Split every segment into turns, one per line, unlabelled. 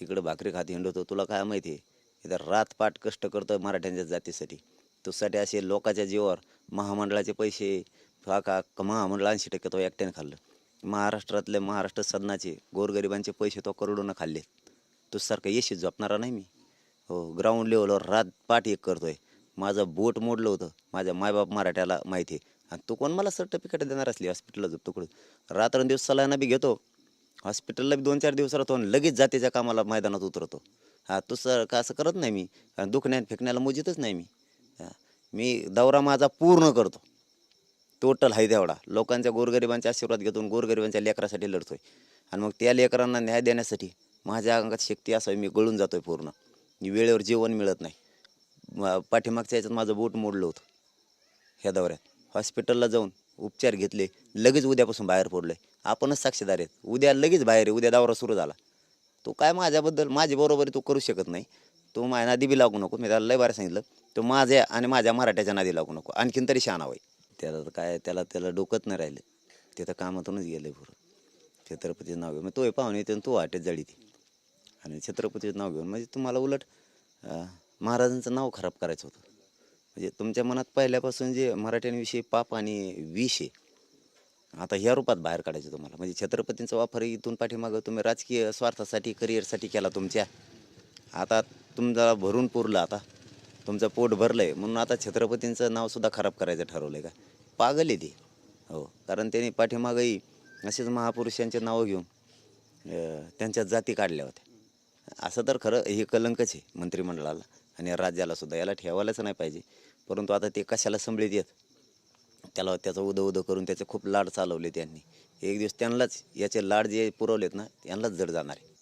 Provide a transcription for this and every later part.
इकडं भाकरी खात हिंडवतो तुला काय माहिती? आहे इथं रातपाट कष्ट करतो मराठ्यांच्या जातीसाठी. तुझ्यासाठी असे लोकांच्या जीवावर महामंडळाचे पैसे फाका महामंडळ ऐंशी टक्के तो एकट्याने खाल्लं. महाराष्ट्रातले महाराष्ट्र सदनाचे गोरगरिबांचे पैसे तो करोडोनं खाल्ले. तुझसारखं येशी झोपणारा नाही मी. हो ग्राउंड लेवलवर रातपाट एक करतोय. माझं बोट मोडलं होतं. माझ्या मायबाप मराठ्याला माहिती आहे. आणि तू कोण मला सर्टिफिकेट देणार असली हॉस्पिटलला जर तुकडं रात्रंदिवस सलायना बी घेतो. हॉस्पिटलला बी दोन चार दिवस राहतो आणि लगेच जातीच्या कामाला मैदानात उतरतो. हा तो सर का असं करत नाही मी? कारण दुखण्यात फेकण्याला मोजितच नाही मी. मी दौरा माझा पूर्ण करतो. टोटल आहे तेवढा. लोकांच्या गोरगरिबांचे आशीर्वाद घेतो गोरगरिबांच्या लेकरासाठी लढतोय. आणि मग त्या लेकरांना न्याय देण्यासाठी माझ्या अंगात शक्ती असावी मी गळून जातोय पूर्ण. मी वेळेवर जेवण मिळत नाही. पाठीमागच्या याच्यात माझं बोट मोडलं होतं. ह्या दौऱ्यात. हॉस्पिटलला जाऊन उपचार घेतले लगेच उद्यापासून बाहेर पडलोय. आपणच साक्षीदार आहेत. उद्या लगेच बाहेर आहे उद्या दौरा सुरू झाला. तो काय माझ्याबद्दल माझी बरोबरी तू करू शकत नाही. तो माझ्या नादी बी लागू नको. मी त्याला लय बारे सांगितलं. तो माझ्या आणि माझ्या मराठ्याच्या नादी लागू नको. आणखीन तरी शहाणा होई त्याला तर काय त्याला त्याला डोकत नाही राहिलं. तिथं कामातूनच गेलं पुरं. छत्रपतीचं नाव घेऊन. मग तोही पाहुणे येते आणि तो वाटेत जळी ती. आणि छत्रपतीचं नाव घेऊन म्हणजे तुम्हाला उलट महाराजांचं नाव खराब करायचं होतं. म्हणजे तुमच्या मनात पहिल्यापासून जे मराठ्यांविषयी पाप आणि विष आहे आता ह्या रूपात बाहेर काढायचं तुम्हाला. म्हणजे छत्रपतींचा वापर इथून पाठीमागं तुम्ही राजकीय स्वार्थासाठी करिअरसाठी केला तुमच्या. आता तुमचा भरून पुरलं आता. तुमचं पोट भरलं आहे म्हणून आता छत्रपतींचं नावसुद्धा खराब करायचं ठरवलं आहे का? पागल आहे ते. हो. कारण त्यांनी पाठीमागंही असेच महापुरुषांचे नावं घेऊन त्यांच्या जाती काढल्या होत्या. असं तर खरं हे कलंकच आहे मंत्रिमंडळाला. आणि राज्याला सुद्धा याला ठेवायलाच नाही पाहिजे. परंतु आता ते कशाला संभळीत येत? त्याला त्याचं उदं उदं करून त्याचे खूप लाड चालवले त्यांनी. एक दिवस त्यांनाच याचे लाड जे पुरवलेत ना त्यांनाच जड जाणार आहे.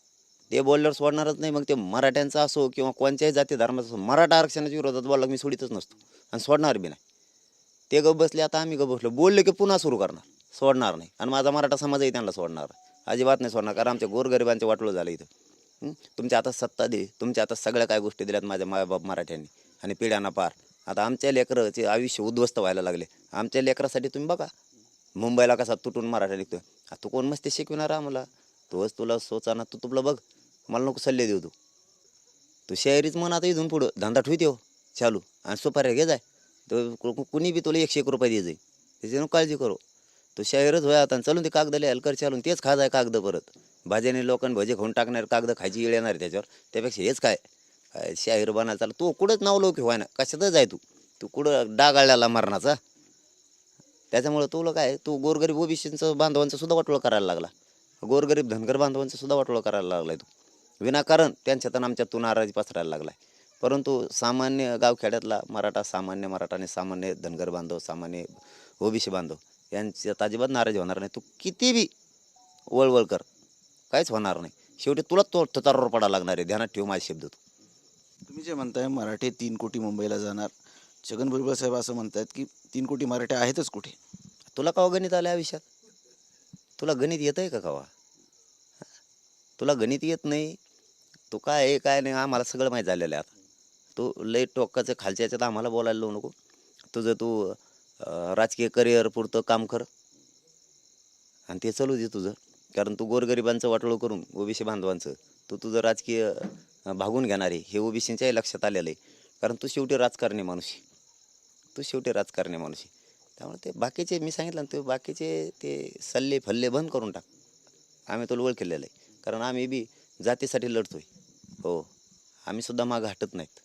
ते बोलल्यावर सोडणारच नाही मग ते मराठ्यांचा असो किंवा कोणत्याही जाती धर्माचा असो मराठा आरक्षणाच्या विरोधात बोलला मी सोडीतच नसतो. आणि सोडणार बी नाही. ते गप बसले आता आम्ही गप बसलो. बोलले की पुन्हा सुरू करणार. सोडणार नाही. आणि माझा मराठा समाजही त्यांना सोडणार. अजिबात नाही सोडणार कारण आमच्या गोरगरिबांचे वाटलं झालं इथं. तुमच्या आता सत्ता दिली. तुमच्या आता सगळ्या काय गोष्टी दिल्यात माझ्या मायबाप मराठ्यांनी. आणि पिढ्यांना पार. आता आमच्या लेकराचे आयुष्य उद्ध्वस्त व्हायला लागले. आमच्या लेकरासाठी तुम्ही बघा. मुंबईला कसा तुटून मराठा निघतोय. आता तू कोण मस्ती शिकविणार आम्हाला तोच तुला सोचाना तू तुला बघ. मला नको सल्ले देऊ तू. तू शायरीच म्हण आता इथून पुढं. धंदा ठेवत हो चालू. आणि सुपाऱ्या घे जाय. तर कुणी बी तुला एकशे एक रुपये दे जाईल. त्याची काळजी करू. तू शायरच होय आता. चालून ते कागद लिहायला कर चालून. तेच खा जाय कागद परत. भाज्याने लोकांनी भजे खाऊन टाकणार कागद खायची येळ येणार त्याच्यावर. त्यापेक्षा हेच काय? शाहीर बनायला चाल तू कुठंच नाव लौकी व्हाय ना कशातच जाय तू? तू कुठं डागाळल्याला मरणाचा? त्याच्यामुळं तुला काय? तू गोरगरीब ओबीसींचं बांधवांचं सुद्धा वाटोळं करायला लागला. गोरगरीब धनगर बांधवांचं सुद्धा वाटोळं करायला लागलाय तू. विनाकारण त्यांच्यात आणि आमच्यात तू नाराजी पसरायला लागलाय. परंतु सामान्य गावखेड्यातला मराठा सामान्य मराठा आणि सामान्य धनगर बांधव सामान्य ओबीसी बांधव यांच्यात अजिबात नाराजी होणार नाही. तू किती बी वळवळ कर. काहीच होणार नाही. शेवटी तुला तो तुतारावर पडायला लागणार आहे. ध्यानात ठेव माझे शब्द तू.
तुम्ही जे म्हणताय मराठे तीन कोटी मुंबईला जाणार. छगन भुजबळ साहेब असं म्हणतात की तीन कोटी मराठे आहेतच कुठे?
तुला कवा गणित आलं आयुष्यात? तुला गणित येतं आहे का कवा? तुला गणित येत नाही? तू काय आहे काय नाही आम्हाला सगळं माहीत झालेलं आहे आता. तू लय टोकाचं खालच्या याच्यात आम्हाला बोलायला लावू नको. तुझं तू राजकीय करिअर पुरतं काम कर. आणि ते चालू दे तुझं. कारण तू गोरगरिबांचं वाटोळं करून ओबीसी बांधवांचं तू तुझं राजकीय भागून घेणार आहे हे ओबीसींच्याही लक्षात आलेलं आहे. कारण तू शेवटी राजकारणी माणूस आहे. तू शेवटी राजकारणी माणूस आहे. त्यामुळे ते बाकीचे मी सांगितलं ना ते बाकीचे ते सल्ले फल्ले बंद करून टाक. आम्ही तुला केलेलं आहे. कारण आम्ही बी जातीसाठी लढतो आहे हो आम्हीसुद्धा माग हटत नाहीत.